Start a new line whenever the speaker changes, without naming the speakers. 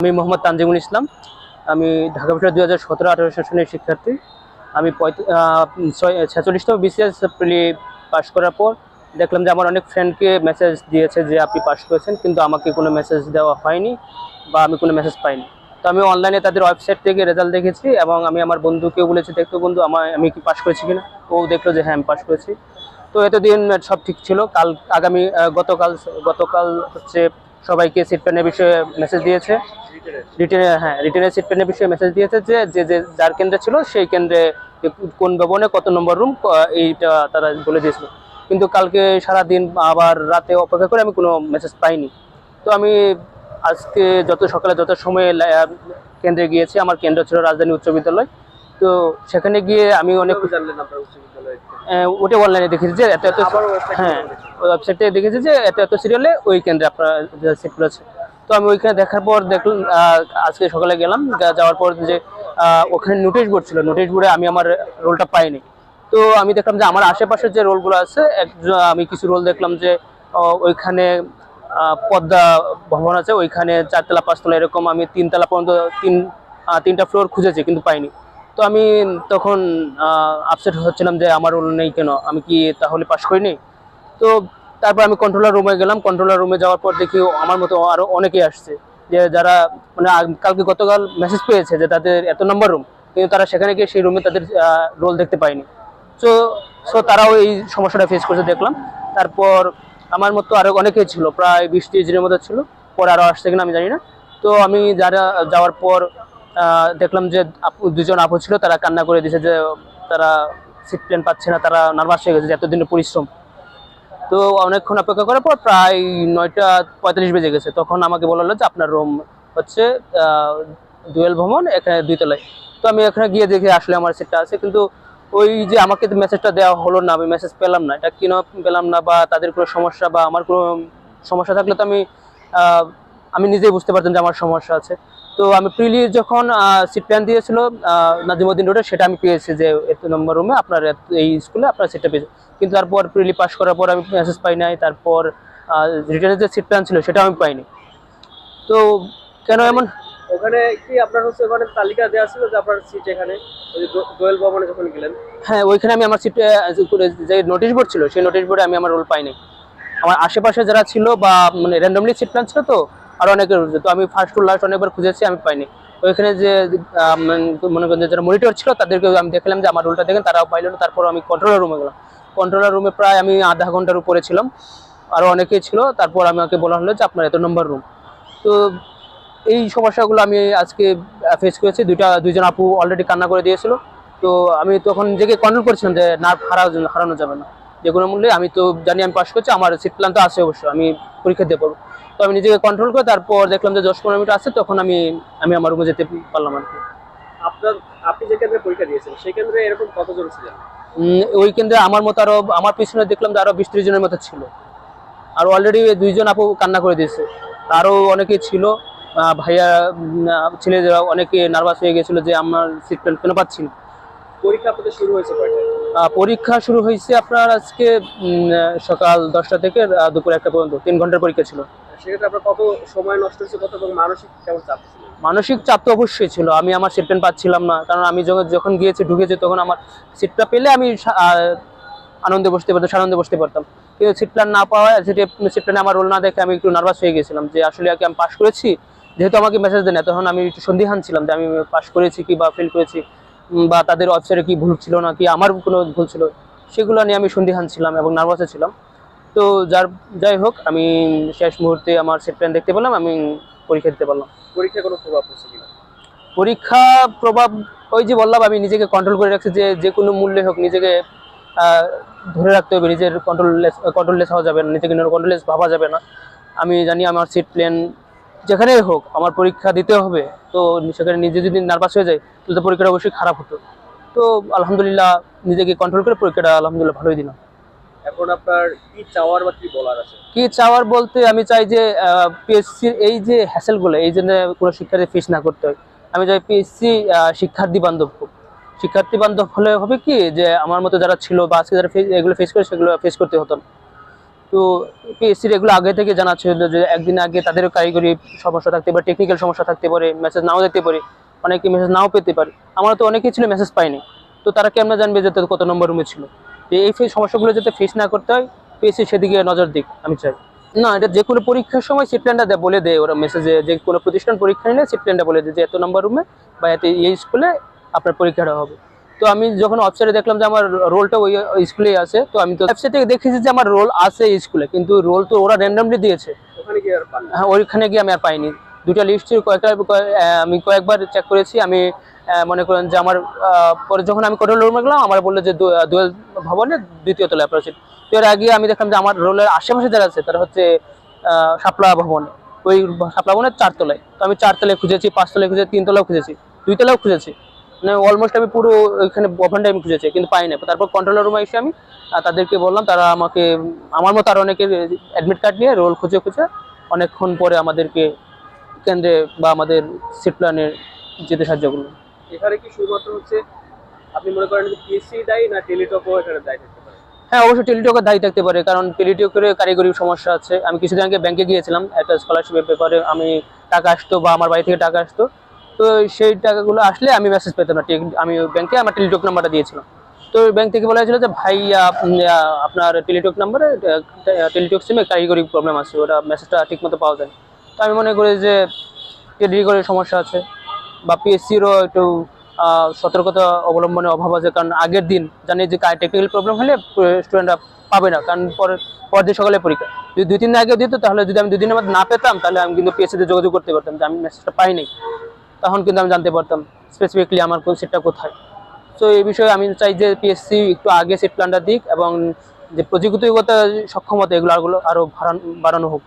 আমি মোহাম্মদ তানজিমুল ইসলাম। আমি ঢাকা বিষয় দু হাজার সতেরো আঠারো সেশনের শিক্ষার্থী। আমি ছেচল্লিশতম বিসিএস প্রিলি পাস করার পর দেখলাম যে আমার অনেক ফ্রেন্ডকে মেসেজ দিয়েছে যে আপনি পাস করেছেন, কিন্তু আমাকে কোনো মেসেজ দেওয়া হয়নি বা আমি কোনো মেসেজ পাইনি। তো আমি অনলাইনে তাদের ওয়েবসাইট থেকে রেজাল্ট দেখেছি এবং আমি আমার বন্ধুকেও বলেছি দেখতো বন্ধু আমার আমি কি পাস করেছি কিনা? ও দেখল যে হ্যাঁ আমি পাস করেছি। তো এতদিন সব ঠিক ছিল। কাল আগামী গতকাল গতকাল হচ্ছে সবাইকে সিট প্যানের বিষয়ে মেসেজ দিয়েছে। রিটেনে হ্যাঁ রিটেনের সিট প্যানের বিষয়ে মেসেজ দিয়েছে যে যে যে, যার কেন্দ্রে ছিল, সেই কেন্দ্রে কোন ভবনে কত নম্বর রুম এইটা তারা বলে দিয়েছিল। কিন্তু কালকে সারা দিন আবার রাতে অপেক্ষা করে আমি কোনো মেসেজ পাইনি। তো আমি আজকে যত সকালে যত সময়ে কেন্দ্রে গিয়েছি, আমার কেন্দ্র ছিল রাজধানী উচ্চ বিদ্যালয়। তো সেখানে গিয়ে আমি অনেক
জানলেন আপনার উচ্চ বিদ্যালয়ে?
ওটা অনলাইনে দেখেছি যে এত এত হ্যাঁ ওই ওয়েবসাইটে দেখেছি যে এত এত সিরিয়ালে ওই কেন্দ্রে আপনার সিটগুলো আছে। তো আমি ওইখানে দেখার পর দেখলাম আজকে সকালে গেলাম যাওয়ার পর যে ওখানে নোটিশ বোর্ড ছিল। নোটিশ বোর্ডে আমি আমার রোলটা পাইনি। তো আমি দেখলাম যে আমার আশেপাশে যে রোলগুলো আছে একজন আমি কিছু রোল দেখলাম যে ওইখানে পদ্মা ভবন আছে ওইখানে চারতলা পাঁচতলা এরকম আমি তিনতলা পর্যন্ত তিন তিনটা ফ্লোর খুঁজেছি কিন্তু পাইনি। তো আমি তখন আপসেট হচ্ছিলাম যে আমার রোল নেই কেন? আমি কি তাহলে পাশ করিনি? তো তারপর আমি কন্ট্রোলার রুমে গেলাম। কন্ট্রোলার রুমে যাওয়ার পর দেখি আমার মতো আরও অনেকেই আসছে। যে যারা মানে কালকে গতকাল মেসেজ পেয়েছে যে তাদের এত নম্বর রুম কিন্তু তারা সেখানে গিয়ে সেই রুমে তাদের রোল দেখতে পায়নি। সো সো তারাও এই সমস্যাটা ফেস করতে দেখলাম। তারপর আমার মতো আরও অনেকেই ছিল, প্রায় বিশ ত্রিশ জনের মতো ছিল। পরে আরও আসছে কিনা আমি জানি না। তো আমি যারা, যাওয়ার পর দেখলাম যে দুজন আপু ছিল, তারা কান্না করে দিয়েছে যে তারা সিট প্লেন পাচ্ছে না, তারা নার্ভাস হয়ে গেছে যে এতদিনের পরিশ্রম। তো অনেকক্ষণ অপেক্ষা করার পর প্রায় নয়টা পঁয়তাল্লিশ বেজে গেছে। তখন আমাকে বলা হলো যে আপনার রুম হচ্ছে দুয়েল ভ্রমণ এখানে দুই তলায় তো আমি এখানে গিয়ে দেখি আসলে আমার সিটটা আছে, কিন্তু ওই যে আমাকে মেসেজটা দেওয়া হলো না, আমি মেসেজ পেলাম না। এটা কেন পেলাম না বা তাদের কোনো সমস্যা বা আমার কোনো সমস্যা থাকলে তো আমি আমি নিজেই বুঝতে পারতাম যে আমার সমস্যা আছে। তো আমি প্রিলি যখন সিট প্ল্যান দিয়েছিল নাজিমুদ্দিন রোডে সেটা আমি পেয়েছি যে এত নম্বর রুমে আপনার এই স্কুলে আপনার সিটটা পেয়েছে কিন্তু তারপর প্রিলি পাস করার পর আমি মেসেজ পাই নাই। তারপর রিটার্নের যে সিট প্ল্যান ছিল সেটা আমি পাইনি। তো কেন এমন?
ওখানে কি আপনার হচ্ছে ওখানে তালিকা দেওয়া ছিল যে আপনার সিট এখানে? দোয়েল ভবনে যখন গেলেন?
হ্যাঁ ওইখানে আমি আমার সিট যে নোটিশ বোর্ড ছিল সেই নোটিশ বোর্ডে আমি আমার রোল পাইনি। আমার আশেপাশে যারা ছিল বা মানে র্যান্ডমলি সিট প্ল্যান ছিল তো আর অনেকের তো আমি ফার্স্ট টু লাস্ট অনেকবার খুঁজেছি, আমি পাইনি। ওইখানে যে মানে করেন যারা মনিটর ছিল তাদেরকে আমি দেখলাম যে আমার রুলটা দেখেন, তারাও পাইল না তারপর আমি কন্ট্রোলার রুমে গেলাম। কন্ট্রোলার রুমে প্রায় আমি আধা ঘণ্টার উপরে ছিলাম। আরও অনেকেই ছিল, তারপর আমাকে বলা হলো যে আপনার এত নম্বর রুম তো এই সমস্যাগুলো আমি আজকে ফেস করেছি। দুইটা, দুইজন আপু অলরেডি কান্না করে দিয়েছিল। তো আমি তখন নিজেকে কন্ট্রোল করছিলাম যে না হারা হারানো যাবে না। যে কোনো মূল্যে আমি তো জানি আমি পাশ করছি আমার সিট প্ল্যান তো আছে অবশ্যই আমি পরীক্ষা দিয়ে পড়ব। তো আমি নিজেকে কন্ট্রোল করে তারপর দেখলাম যে দশ পনেরো মিনিট আছে তখন আমি আমি আমার রুমে যেতে পারলাম আর কি।
আপনার আপনি যে কেন্দ্রে পরীক্ষা দিয়েছেন সেই কেন্দ্রে এরকম কতজন ছিলেন?
ওই কেন্দ্রে আমার মতো আরও আমার পিছনে দেখলাম যে আরও বিশ ত্রিশ জনের মতো ছিল। আর অলরেডি দুইজন আপু কান্না করে দিয়েছে। আরও অনেকে ছিল ভাইয়া ছেলেরা অনেকে নার্ভাস হয়ে গেছিল যে আমার সিট প্ল্যান কেন পাচ্ছি না।
পরীক্ষা আপনাদের শুরু হয়েছে
পরীক্ষা শুরু হয়েছে আপনার আজকে সকাল দশটা থেকে দুপুর একটা পর্যন্ত তিন ঘণ্টার পরীক্ষা ছিল।
সেক্ষেত্রে আপনার কত সময় নষ্ট হয়েছে কত এবং মানসিক কেমন চাপ ছিল?
মানসিক চাপ তো অবশ্যই ছিল আমি আমার সিট প্ল্যান পাচ্ছিলাম না কারণ আমি যখন যখন গিয়েছি ঢুকেছি তখন আমার সিটটা পেলে আমি আনন্দে বসতে পারতাম সানন্দে বসতে পারতাম। কিন্তু সিট প্ল্যান না পাওয়ায় সিট প্ল্যানে আমার রোল না দেখে আমি একটু নার্ভাস হয়ে গেছিলাম যে আসলে কি আমি পাস করেছি যেহেতু আমাকে মেসেজ দেয় না তখন আমি একটু সন্দিহান ছিলাম যে আমি পাস করেছি কি বা ফেল করেছি। বা তাদের ওয়েবসাইটে কি ভুল ছিল না কি আমার কোনো ভুল ছিল সেগুলো নিয়ে আমি সন্দিহান ছিলাম এবং নার্ভাসে ছিলাম। তো যার যাই হোক আমি শেষ মুহূর্তে আমার সিট প্ল্যান দেখতে পেলাম আমি পরীক্ষা দিতে পারলাম।
পরীক্ষায় কোনো প্রভাব পড়ছে কিনা?
পরীক্ষা প্রভাব ওই যে বললাম আমি নিজেকে কন্ট্রোল করে রাখছি যে যে কোনো মূল্যে হোক নিজেকে ধরে রাখতে হবে নিজের কন্ট্রোললেস কন্ট্রোললেস হওয়া যাবে না নিজেকে কন্ট্রোললেস ভাবা যাবে না। আমি জানি আমার সিট প্লেন যেখানেই হোক আমার পরীক্ষা দিতে হবে তো সেখানে নিজে যদি নার্ভাস হয়ে যায় তাহলে তো পরীক্ষাটা অবশ্যই খারাপ হতো। তো আলহামদুলিল্লাহ নিজেকে কন্ট্রোল করে পরীক্ষাটা আলহামদুলিল্লাহ ভালোই দিলাম।
এখন আপনার কি চাওয়ার বা কি বলার আছে?
কি চাওয়ার বলতে আমি চাই যে পিএসসির এই যে হ্যাসেলগুলো এই জন্য কোনো শিক্ষার্থী ফিস না করতে হয়। আমি চাই পিএসসি শিক্ষার্থী বান্ধব হোক। শিক্ষার্থী বান্ধব হলে হবে কি যে আমার মতো যারা ছিল বা আজকে যারা এগুলো ফেস করে সেগুলো ফেস করতে হতো না। তো পিএসসির এগুলো আগে থেকে জানা ছিল যে একদিন আগে তাদের কারিগরি সমস্যা থাকতে পারে টেকনিক্যাল সমস্যা থাকতে পারে মেসেজ নাও দিতে পারে, অনেকে মেসেজ নাও পেতে পারে। আমার তো অনেকেই ছিল মেসেজ পাইনি। তো তারা কেমন জানবে যে কত নম্বর রুমে ছিল? এই সমস্যাগুলো যাতে ফেস না করতে হয় পিএসসি সেদিকে নজর দিক, আমি চাই। না, এটা যে কোনো পরীক্ষার সময় সিট প্ল্যানটা বলে দেয় ওরা মেসেজে যে কোনো প্রতিষ্ঠান পরীক্ষা নিলে সিট প্ল্যানটা বলে দেয় যে এত নম্বর রুমে বা এত এই স্কুলে আপনার পরীক্ষাটা হবে। তো আমি যখন ওয়েবসাইটে দেখলাম যে আমার রোলটা ওই স্কুলেই আছে তো আমি তো ওয়েবসাইটে দেখেছি যে আমার রোল আছে স্কুলে কিন্তু রোল তো ওরা র্যান্ডামলি দিয়েছে। হ্যাঁ ওইখানে গিয়ে আমি আর পাইনি। দুটা লিস্টের কয়েকটা আমি কয়েকবার চেক করেছি। আমি মনে করেন যে আমার পরে যখন আমি কন্ট্রোল রুমে গেলাম আমার বলল যে দোয়েল ভবনে দ্বিতীয় তলায় সিট তো এর আগে আমি দেখলাম যে আমার রোলের আশেপাশে যারা আছে তারা হচ্ছে শাপলা ভবনে। ওই শাপলা ভবনের চারতলায় তো আমি চারতলায় খুঁজেছি পাঁচতলায় খুঁজেছি তিনতলাও খুঁজেছি দুইতলাও খুঁজেছি। অলমোস্ট আমি পুরো এখানে ওখানটা আমি খুঁজেছি কিন্তু পাই না তারপর কন্ট্রোলার রুমে এসে আমি তাদেরকে বললাম তারা আমাকে আমার মতো আরও অনেকের অ্যাডমিট কার্ড নিয়ে রোল খুঁজে খুঁজে অনেকক্ষণ পরে আমাদেরকে কেন্দ্রে বা আমাদের সিট প্ল্যানে যেতে সাহায্য করল।
এখানে কি শুধুমাত্র হচ্ছে আপনি মনে করেন পিএসসি দায়ী না টেলিটকও এখানে দায়ী থাকতে পারে?
হ্যাঁ অবশ্যই টেলিটকের দায়ী থাকতে পারে কারণ টেলিটকের কারিগরি সমস্যা আছে। আমি কিছুদিন আগে ব্যাংকে গিয়েছিলাম একটা স্কলারশিপের পেপারে আমি টাকা আসতো বা আমার বাড়ি থেকে টাকা আসতো। তো সেই টাকাগুলো আসলে আমি মেসেজ পেতাম না। আমি ব্যাংকে আমার টেলিটক নাম্বারটা দিয়েছিলাম। তো ব্যাংক থেকে বলা হয়েছিল যে, ভাই আপনার টেলিটক নাম্বারে টেলিটক সিমে কারিগরি প্রবলেম আছে। ওটা মেসেজটা ঠিকমতো পাওয়া যায়। তো আমি মনে করি যে টেলিটকের সমস্যা আছে বা পিএসসিরও একটু সতর্কতা অবলম্বনে অভাব আছে। কারণ আগের দিন জানি যে টেকনিক্যাল প্রবলেম হলে স্টুডেন্টরা পাবে না। কারণ পরে দিন সকালে পরীক্ষা। যদি দুই তিন দিন আগে দিত, তাহলে যদি আমি দুই দিনের মধ্যে না পেতাম, তাহলে আমি কিন্তু পিএসসিতে যোগাযোগ করতে পারতাম যে, আমি মেসেজটা পাইনি। তখন কিন্তু আমি জানতে পারতাম স্পেসিফিকলি আমার কোন সিটটা কোথায়। তো এই বিষয়ে আমি চাই যে পিএসসি একটু আগে সিট প্ল্যানটা দিক এবং যে প্রযুক্তিগত সক্ষমতা এগুলো আরগুলো আরও বাড়ানো বাড়ানো হোক।